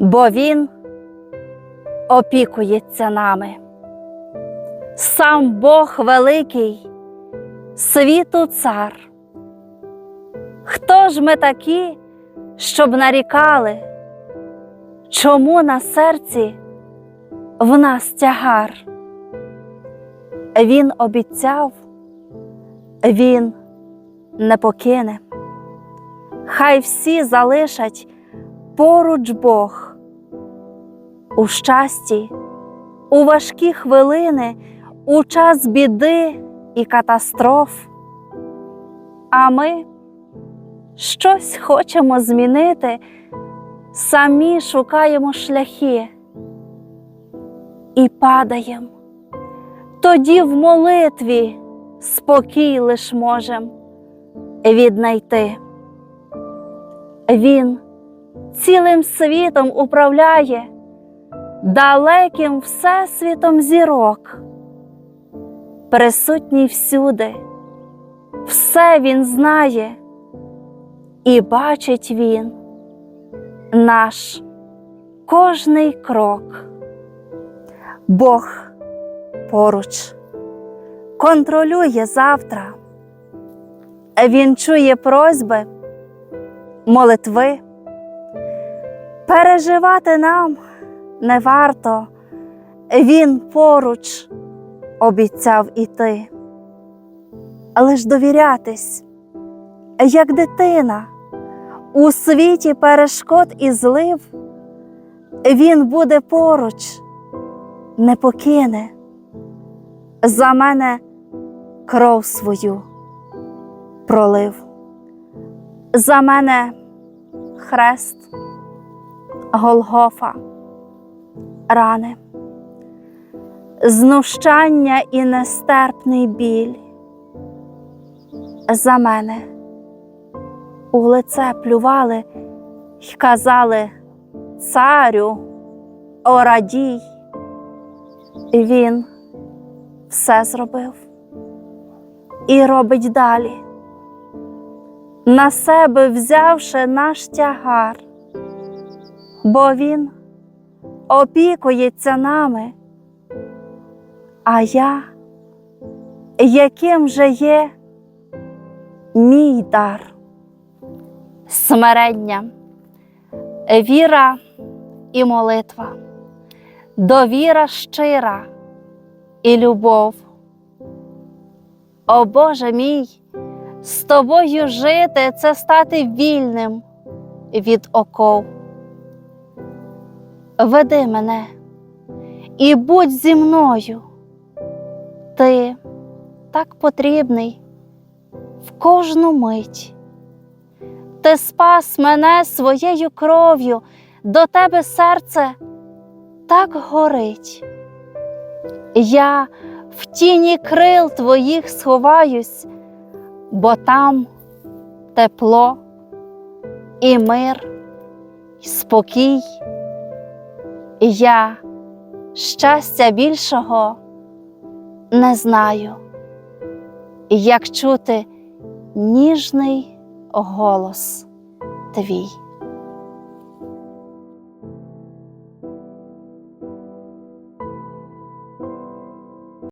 бо Він опікується нами. Сам Бог великий, світу цар. Хто ж ми такі, щоб нарікали, чому на серці в нас тягар? Він обіцяв, він не покине. Хай всі залишать поруч Бог. У щасті, у важкі хвилини, у час біди і катастроф. А ми щось хочемо змінити, самі шукаємо шляхи і падаємо. Тоді в молитві спокій лиш можем віднайти. Він цілим світом управляє, далеким всесвітом зірок, присутній всюди, все він знає, і бачить він наш кожний крок. Бог поруч контролює завтра. Він чує просьби, молитви. Переживати нам не варто, він поруч обіцяв іти, лиш довірятись, як дитина у світі перешкод і злив, він буде поруч, не покине за мене кров свою пролив. За мене хрест, Голгофа, рани, знущання і нестерпний біль. За мене у лице плювали й казали царю, о радій. Він все зробив і робить далі, на себе взявши наш тягар, бо Він опікується нами, а я, яким же є мій дар, смирення, віра і молитва, довіра щира і любов. О Боже мій, з тобою жити це стати вільним від оков. Веди мене і будь зі мною. Ти так потрібний в кожну мить. Ти спас мене своєю кров'ю, до тебе серце так горить. Я в тіні крил твоїх сховаюсь, бо там тепло і мир, і спокій. І я щастя більшого не знаю, як чути ніжний голос твій.